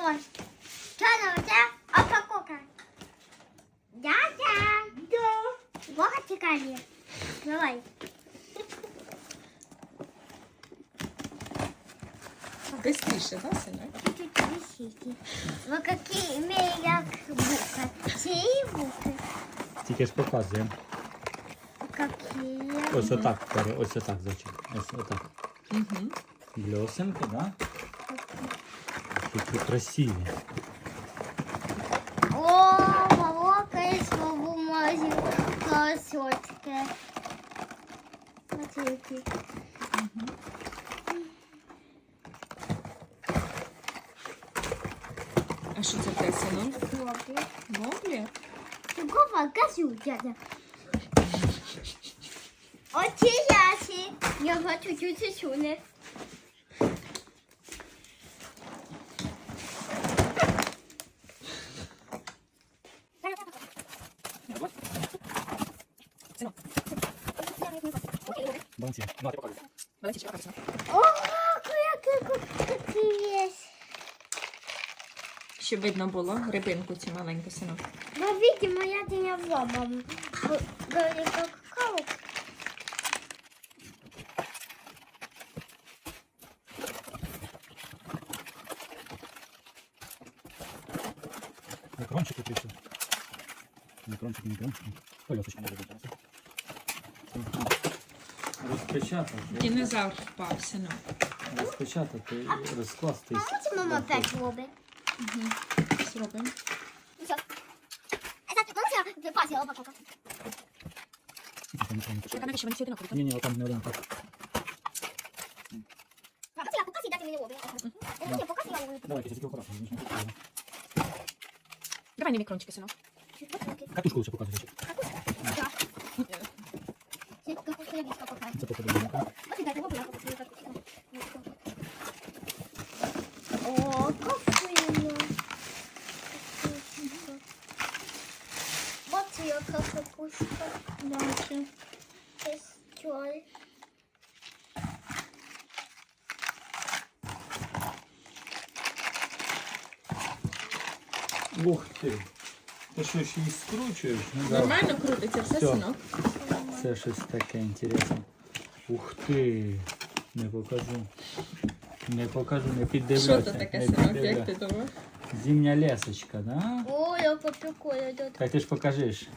Давай. Чана, у тебя упаковка. Дядя. Да. Вова чекали. Давай. Бистріше, да, синок? Чуть-чуть висите. Вы какие имеют буквы? Чьи буквы? Тільки ж показуємо. Какие? Ось отак, пере- ось отак зачем. Ось отак. Угу. Бльосинки, да? Такі красиві. О, волока из бумаги. Красотки. Смотрите. А що це те, синок? Хлопцы. Воблі? Другого газу, дядя. Оці ясі. Його чуть-чуть сюне. Балансі. Ну, а ти показуй. О, які є. Щоб видно було рибинку цю маленьку, синок. Ну, видимо, я не вломом. Говорит, какао. Мікрончик тут ще. Мікрончик, мікрончик. Польоточка може бути. Розпечатати. Динозавр впав, синок. Розпечатати розкласти. А може мама опять робить? Зробимо. Все. Это ты помнишь, я пасила упаковка? навіщо вони сюди Ні, ні, там не один так. Я покажи, дайте мені робить. Я покажи, я робить. Давайте, тільки акуратно. Давай на мікрончики, синок. Катушку лучше показуй. Це попадає. О, кофейно. Вот ее капуста. Пестёль. Ух ти. Ти що, ще й скручуєш? Ну, да. Нормально крутиться все, Всьо. синок? Це щось таке інтересне. Ух ти. Не покажу. Не покажу, не піддивлюся. Що це таке, піддивлю. як ти думаєш? Зимня лесочка, да? О, яка прикольна. Так ти ж покажеш.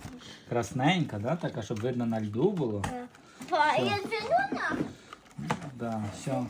Красненька, да? Така, щоб видно на льду було. Па, я зелена. Да, все.